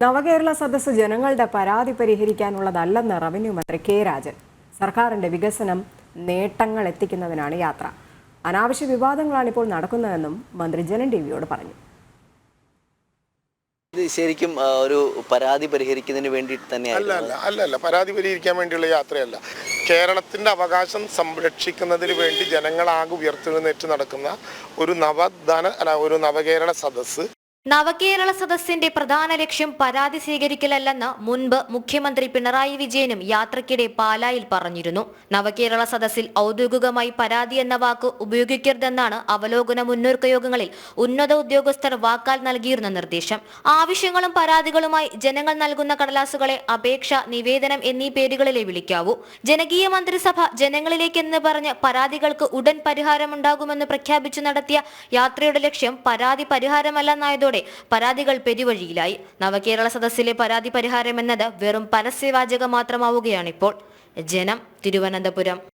നവകേരള സദസ്സ് ജനങ്ങളുടെ പരാതി പരിഹരിക്കാനുള്ളതല്ലെന്ന് റവന്യൂ മന്ത്രി കെ രാജൻ. സർക്കാരിന്റെ വികസനം നേട്ടങ്ങൾ എത്തിക്കുന്നതിനാണ് യാത്ര. അനാവശ്യ വിവാദങ്ങളാണ് ഇപ്പോൾ നടക്കുന്നതെന്നും മന്ത്രി ജനൻ ടിവിയോട് പറഞ്ഞു. ഇത് ശരിക്കും ഒരു പരാതി പരിഹരിക്കുന്നതിന് വേണ്ടിയിട്ട് അല്ല അല്ല അല്ല അല്ല. പരാതി പരിഹരിക്കാൻ വേണ്ടിയുള്ള യാത്രയല്ല. കേരളത്തിന്റെ അവകാശം സംരക്ഷിക്കുന്നതിന് വേണ്ടി ജനങ്ങളാകെ ഉയർത്തെഴുന്നേറ്റ് നടക്കുന്ന ഒരു നവധന അല്ല ഒരു നവകേരള സദസ്സ് നവകേരള സദസ്സിന്റെ പ്രധാന ലക്ഷ്യം പരാതി സ്വീകരിക്കലല്ലെന്ന് മുൻപ് മുഖ്യമന്ത്രി പിണറായി വിജയനും യാത്രക്കിടെ പാലായിൽ പറഞ്ഞിരുന്നു. നവകേരള സദസ്സിൽ ഔദ്യോഗികമായി പരാതി എന്ന വാക്ക് ഉപയോഗിക്കരുതെന്നാണ് അവലോകന മുന്നൊരുക്ക യോഗങ്ങളിൽ ഉന്നത ഉദ്യോഗസ്ഥർ വാക്കാൽ നൽകിയിരുന്ന നിർദ്ദേശം. ആവശ്യങ്ങളും പരാതികളുമായി ജനങ്ങൾ നൽകുന്ന കടലാസുകളെ അപേക്ഷ നിവേദനം എന്നീ പേരുകളിലെ വിളിക്കാവൂ. ജനകീയ മന്ത്രിസഭ ജനങ്ങളിലേക്കെന്ന് പറഞ്ഞ് പരാതികൾക്ക് ഉടൻ പരിഹാരമുണ്ടാകുമെന്ന് പ്രഖ്യാപിച്ചു നടത്തിയ യാത്രയുടെ ലക്ഷ്യം പരാതി പരിഹാരമല്ലെന്നായതോടെ പരാതികൾ പെരുവഴിയിലായി. നവകേരള സദസ്സിലെ പരാതി പരിഹാരം എന്നത് വെറും പരസ്യവാചകം മാത്രമാവുകയാണിപ്പോൾ. ജനം തിരുവനന്തപുരം.